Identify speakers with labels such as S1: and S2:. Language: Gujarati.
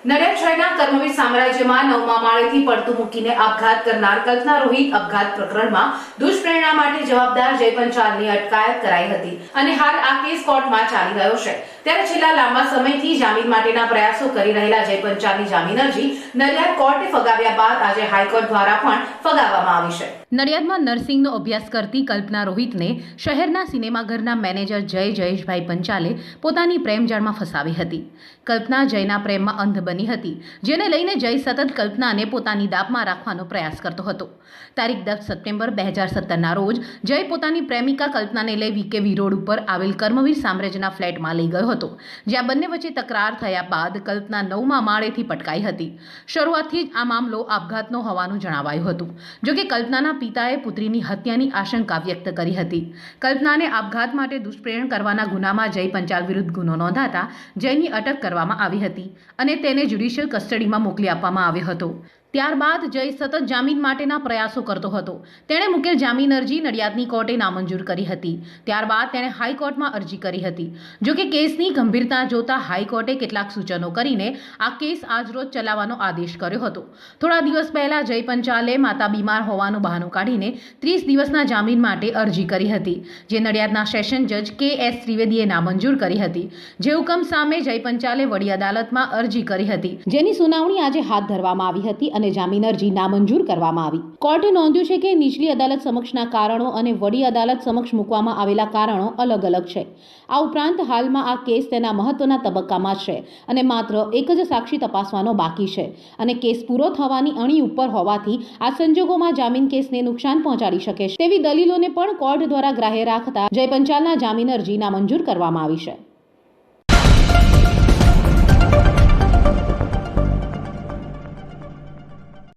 S1: નડિયાદ શહેરના કર્મવીર સામ્રાજ્યમાં નવમા માળેથી પડતું મૂકીને આપઘાત કરનાર કલ્પના રોહિત આપઘાત પ્રકરણમાં દુષ્પ્રેરણા માટે જવાબદાર જય પંચાલની અટકાયત કરાઈ હતી અને હાલ આ કેસ કોર્ટમાં ચાલી રહ્યો છે. ત્યારે છેલ્લા લાંબા સમયથી જામીન માટેના પ્રયાસો કરી રહેલા જય જામીન અરજી નડિયાદ કોર્ટે ફગાવ્યા બાદ આજે હાઈકોર્ટ દ્વારા પણ ફગાવવામાં આવી છે. નડિયાદમાં નર્સિંગનો અભ્યાસ કરતી કલ્પના રોહિતને શહેરના સિનેમાઘરના મેનેજર જય જયેશભાઈ પંચાલે પોતાની પ્રેમજાળમાં ફસાવી હતી. કલ્પના જયના પ્રેમમાં અંધ બની હતી, જેને લઈને જય સતત કલ્પનાને પોતાની દાપમાં રાખવાનો પ્રયાસ કરતો હતો. તારીખ દસ સપ્ટેમ્બર બે હજાર સત્તરના રોજ જય પોતાની પ્રેમિકા કલ્પનાને લઈ વીકે વિરોડ ઉપર આવેલ કર્મવીર સામ્રાજ્યના ફ્લેટમાં લઈ ગયો હતો, જ્યાં બંને વચ્ચે તકરાર થયા બાદ કલ્પના નવમા માળેથી પટકાઈ હતી. શરૂઆતથી જ આ મામલો આપઘાતનો હોવાનું જણાવાયું હતું. જોકે કલ્પનાના પિતાએ પુત્રીની હત્યાની આશંકા વ્યક્ત કરી હતી. કલ્પનાને આપઘાત માટે દુષ્પ્રેરણ કરવાના ગુનામાં જય પંચાલ વિરુદ્ધ ગુનો નોંધાતા જયની અટક કરવામાં આવી હતી અને તેને જ્યુડિશિયલ કસ્ટડીમાં મોકલી આપવામાં આવ્યો હતો. ત્યારબાદ જય સતત જામીન માટેના પ્રયાસો કરતો હતો. તેણે મૂકેલ જામીન અરજી નડિયાદની કોર્ટે નામંજૂર કરી હતી. ત્યારબાદ તેણે હાઈકોર્ટમાં અરજી કરી હતી. જોકે કેસની ગંભીરતા જોતા હાઈકોર્ટે કેટલાક સૂચનો કરીને આ કેસ આજરોજ ચલાવવાનો આદેશ કર્યો હતો. થોડા દિવસ પહેલા જય પંચાલે માતા બીમાર હોવાનું બહાનું કાઢીને ત્રીસ દિવસના જામીન માટે અરજી કરી હતી, જે નડિયાદના સેશન જજ કે એસ ત્રિવેદીએ નામંજૂર કરી હતી. જે હુકમ સામે જય પંચાલે વડી અદાલતમાં અરજી કરી હતી. જેની સુનાવણી આજે હાથ ધરવામાં આવી હતી અને જામીન અરજી નામંજૂર કરવામાં આવી. કોર્ટે નોંધ્યું છે કે નીચલી અદાલત સમક્ષના કારણો અને વડી અદાલત સમક્ષ મૂકવામાં આવેલા કારણો અલગ અલગ છે. આ ઉપરાંત હાલમાં આ કેસ તેના મહત્વના તબક્કામાં છે અને માત્ર એક જ સાક્ષી તપાસવાનો બાકી છે. અને કેસ પૂરો થવાની અણી ઉપર હોવાથી આ સંજોગોમાં જામીન કેસને નુકસાન પહોંચાડી શકે છે. તેવી દલીલોને પણ કોર્ટ દ્વારા ગ્રાહ્ય રાખતા જય પંચાલના જામીન અરજી નામંજૂર કરવામાં આવી છે.